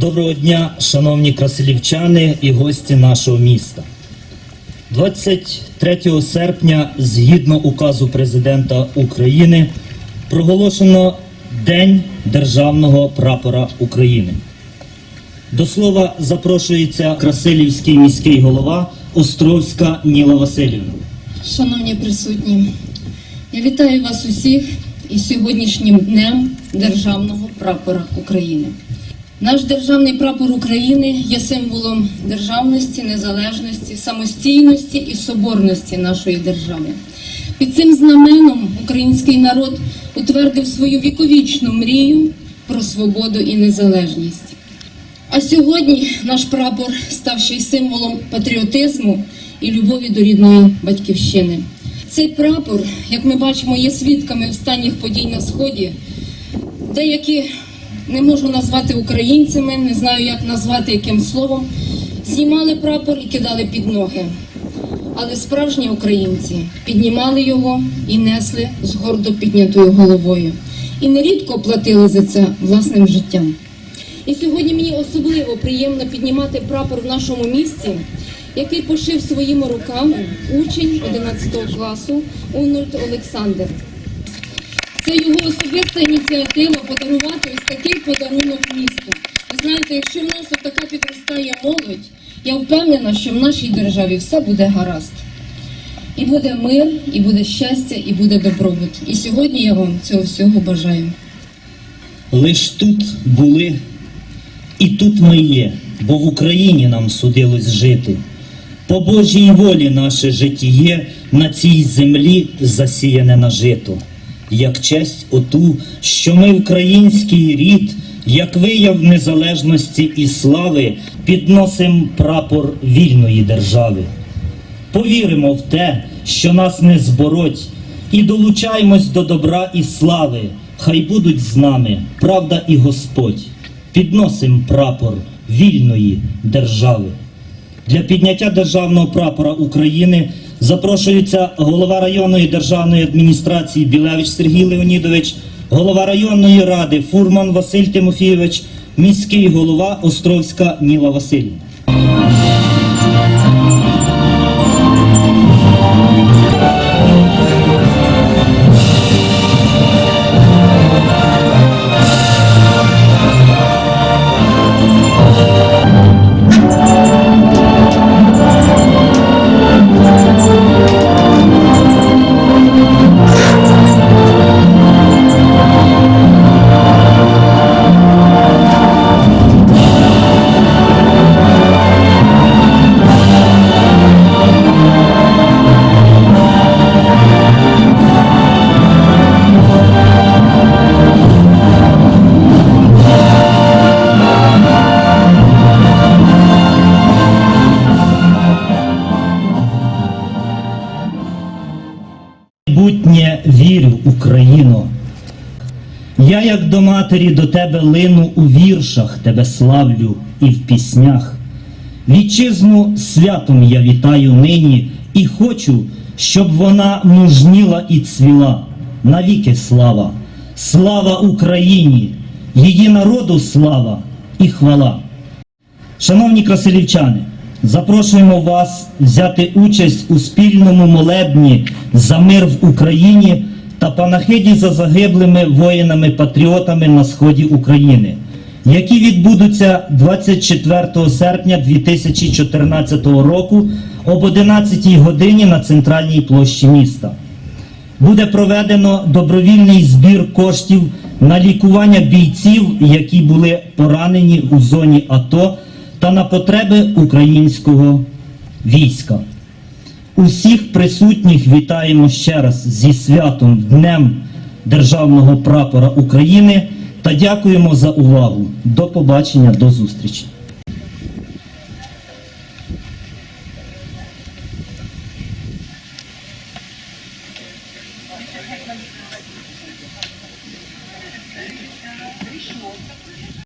Доброго дня, шановні красилівчани і гості нашого міста. 23 серпня, згідно указу президента України, проголошено День Державного прапора України. До слова запрошується Красилівський міський голова Островська Ніла Васильівна. Шановні присутні, я вітаю вас усіх із сьогоднішнім днем Державного прапора України. Наш державний прапор України є символом державності, незалежності, самостійності і соборності нашої держави. Під цим знаменом український народ утвердив свою віковічну мрію про свободу і незалежність. А сьогодні наш прапор став ще й символом патріотизму і любові до рідної батьківщини. Цей прапор, як ми бачимо, є свідками останніх подій на сході. Деякі не можу назвати українцями, не знаю, як назвати яким словом. Знімали прапор і кидали під ноги. Але справжні українці піднімали його і несли з гордо піднятою головою. І нерідко платили за це власним життям. І сьогодні мені особливо приємно піднімати прапор в нашому місті, який пошив своїми руками учень 11 класу Унульт Олександр. Це його особиста ініціатива подарувати ось такий подарунок місту. Ви знаєте, якщо в нас така підростає молодь, я впевнена, що в нашій державі все буде гаразд. І буде мир, і буде щастя, і буде добробут. І сьогодні я вам цього всього бажаю. Лиш тут були, і тут ми є, бо в Україні нам судилось жити. По Божій волі наше житіє на цій землі засіяне на жито. Як честь оту, що ми український рід, як вияв незалежності і слави, підносим прапор вільної держави. Повіримо в те, що нас не збороть, і долучаємось до добра і слави. Хай будуть з нами правда і Господь. Підносим прапор вільної держави. Для підняття державного прапора України запрошується голова районної державної адміністрації Білевич Сергій Леонідович, голова районної ради Фурман Василь Тимофійович, міський голова Островська Ніла Васильівна. Майбутнє вірю, Україно. Я, як до матері, до тебе лину у віршах, тебе славлю і в піснях. Вітчизну святом я вітаю нині і хочу, щоб вона мужніла і цвіла. Навіки слава, слава Україні, її народу слава і хвала. Шановні красилівчани, запрошуємо вас взяти участь у спільному молебні за мир в Україні та панахиді за загиблими воїнами-патріотами на сході України, які відбудуться 24 серпня 2014 року об 11 годині на центральній площі міста. Буде проведено добровільний збір коштів на лікування бійців, які були поранені у зоні АТО та на потреби українського війська. Усіх присутніх вітаємо ще раз зі святом Днем Державного прапора України та дякуємо за увагу. До побачення, до зустрічі.